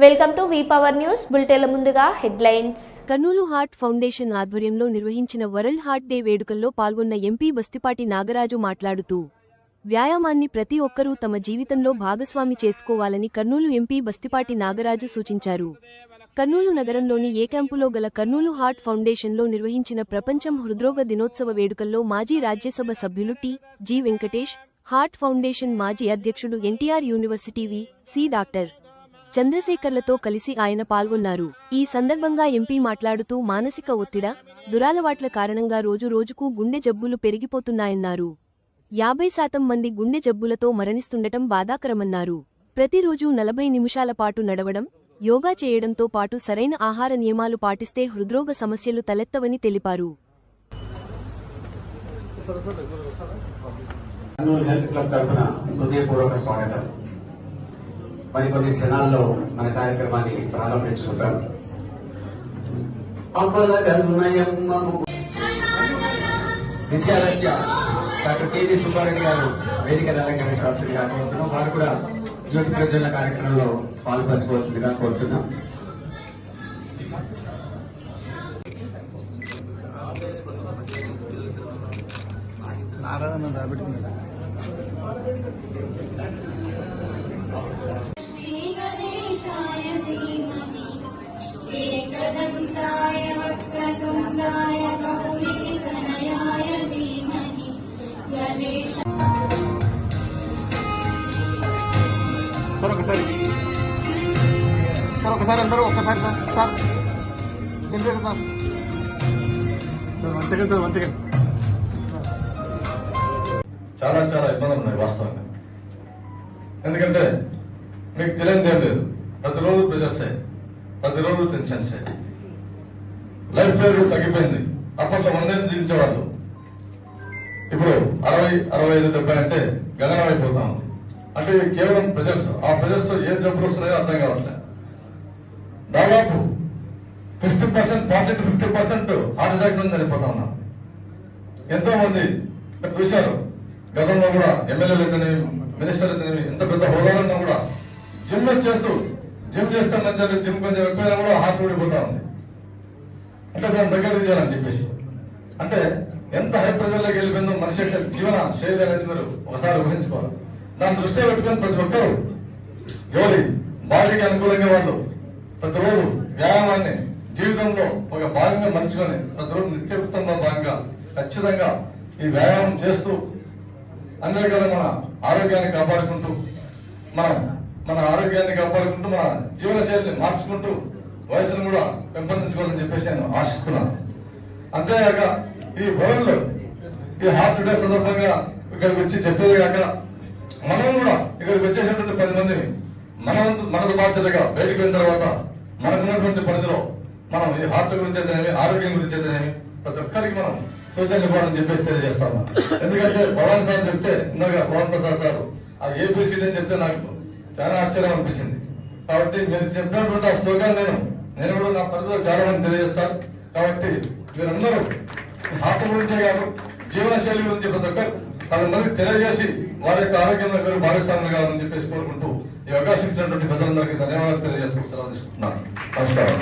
Welcome to V power news. బులెటిన్ల ముందుగా headlines. Kurnool heart foundation ఆధ్వర్యంలో నిర్వహించిన వరల్డ్ హార్ట్ డే వేడుకల్లో పాల్గొన్న ఎంపీ బస్తిపాటి నాగరాజు మాట్లాడుతూ వ్యాయామాన్ని ప్రతి ఒక్కరూ తమ జీవితంలో భాగస్వామి చేసుకోవాలని కర్నూలు ఎంపీ బస్తిపాటి నాగరాజు సూచించారు. కర్నూలు నగరంలోని ఏ క్యాంపులో గల కర్నూలు హార్ట్ ఫౌండేషన్లో నిర్వహించిన ప్రపంచం హృద్రోగ దినోత్సవ వేడుకల్లో మాజీ రాజ్యసభ సభ్యులు T. G. Venkatesh heart foundation మాజీ అధ్యక్షుడు NTR university V. C. Doctor. చంద్రశేఖర్లతో కలిసి ఆయన పాల్గొన్నారు. ఈ సందర్భంగా ఎంపీ మాట్లాడుతూ మానసిక ఒత్తిడ దురాలవాట్ల కారణంగా రోజు రోజుకు గుండె జబ్బులు పెరిగిపోతున్నాయన్నారు. యాభై శాతం మంది గుండె జబ్బులతో మరణిస్తుండటం బాధాకరమన్నారు. ప్రతిరోజూ నలభై నిమిషాల పాటు నడవడం యోగా చేయడంతో పాటు సరైన ఆహార నియమాలు పాటిస్తే హృద్రోగ సమస్యలు తలెత్తవని తెలిపారు. హెల్త్ క్లబ్ హృదయపూర్వక స్వాగతం. మరికొన్ని క్షణాల్లో మన కార్యక్రమాన్ని ప్రారంభించుకుంటాం. అమ్మల Kannayamma Vidyalaya doctor K V Subbareddy గారు వేదిక అలంకరించాల్సిందిగా కోరుతున్నాం వారు కూడా జ్యోతి ప్రజల కార్యక్రమంలో పాల్పంచుకోవాల్సిందిగా కోరుతున్నాం. ఆరాధన రాబట్టి ఒకసారి అందరూ ఒక్కసారి సార్ సార్. చెప్పారు sir. Sir one second sir one second. చాలా చాలా ఇబ్బందులు ఉన్నాయి వాస్తవంగా. ఎందుకంటే మీకు తెలియనిది ఏం లేదు. ప్రతిరోజు ప్రెషర్సే ప్రతిరోజు టెన్షన్సే లైఫ్ వేరు తగ్గిపోయింది. అప్పట్లో వందేళ్ళు జీవించేవాళ్ళు? ఇప్పుడు అరవై అరవై ఐదు డెబ్బై అంటే గగనం అయిపోతా ఉంది. అంటే ఇవి కేవలం ప్రెజర్స్ ఆ ప్రెజర్స్ ఏ జబ్బులు వస్తున్నాయో అర్థం కావట్లేదు దాదాపు fifty percent forty to fifty percent heart attack నుంచి చనిపోతా ఉన్నారు ఎంతో మంది చూశారు. గతంలో కూడా ఎమ్మెల్యేలు అయితేనేమి మినిస్టర్ అయితేనేమి ఎంత పెద్ద హోదాలన్నా కూడా జిమ్ చేస్తూ జిమ్ చేస్తే మంచిగా జిమ్ కొంచెం ఎక్కువైనా కూడా హార్ట్ ఊడిపోతా ఉంది. అంటే దాని దగ్గర చేయాలని చెప్పేసి. అంటే ఎంత హై ప్రెజర్లోకి వెళ్ళిపోయిందో మనిషి యొక్క జీవన శైలి అనేది మీరు ఒకసారి ఊహించుకోవాలి. దాని దృష్టిలో పెట్టుకుని ప్రతి ఒక్కరు ఎవరి బాడీకి అనుకూలంగా వాళ్ళు ప్రతిరోజు వ్యాయామాన్ని జీవితంలో ఒక భాగంగా మలుచుకొని ప్రతిరోజు నిత్యవృత్తంలో భాగంగా ఖచ్చితంగా ఈ వ్యాయామం చేస్తూ అన్ని రకాల మన ఆరోగ్యాన్ని కాపాడుకుంటూ మనం మన ఆరోగ్యాన్ని కాపాడుకుంటూ మన జీవన శైలిని మార్చుకుంటూ వయసును కూడా పెంపొందించుకోవాలని చెప్పేసి నేను ఆశిస్తున్నాను. అంతేగాక ఈ వరల్డ్ ఈ హార్ట్ డే సందర్భంగా ఇక్కడికి వచ్చి చెప్పేది కాక మనం కూడా ఇక్కడికి వచ్చేసినటువంటి పది మందిని మన వంతు- మనకు బాధ్యతగా బయటకు వెళ్ళిన తర్వాత మనకున్నటువంటి పరిధిలో మనం ఈ హార్ట్ గురించి అయితేనేమి ఆరోగ్యం గురించి అయితేనేమి ప్రతి ఒక్కరికి మనం సూచన ఇవ్వాలని చెప్పేసి తెలియజేస్తాము. ఎందుకంటే భవాన్ సార్ చెప్తే ఇందాక భవన్ ప్రసాద్ సార్ ఆ ఏబిసిడి అని చెప్తే నాకు చాలా ఆశ్చర్యం అనిపించింది. కాబట్టి మీరు చెప్పినటువంటి ఆ శ్లోకాన్ని నేను నేను కూడా నా పరిధిలో చాలా మంది తెలియజేస్తాను. కాబట్టి మీరందరూ హార్ట్ గురించే కాదు జీవనశైలి గురించి ప్రతి ఒక్కరు పది తెలియజేసి వారి యొక్క ఆరోగ్యంలో మీరు భాగస్వాములు కావాలని చెప్పేసి కోరుకుంటూ ఈ అవకాశం ఇచ్చినటువంటి ప్రజలందరికీ ధన్యవాదాలు తెలియజేస్తూ సెలవు తీసుకుంటున్నాను. నమస్కారం.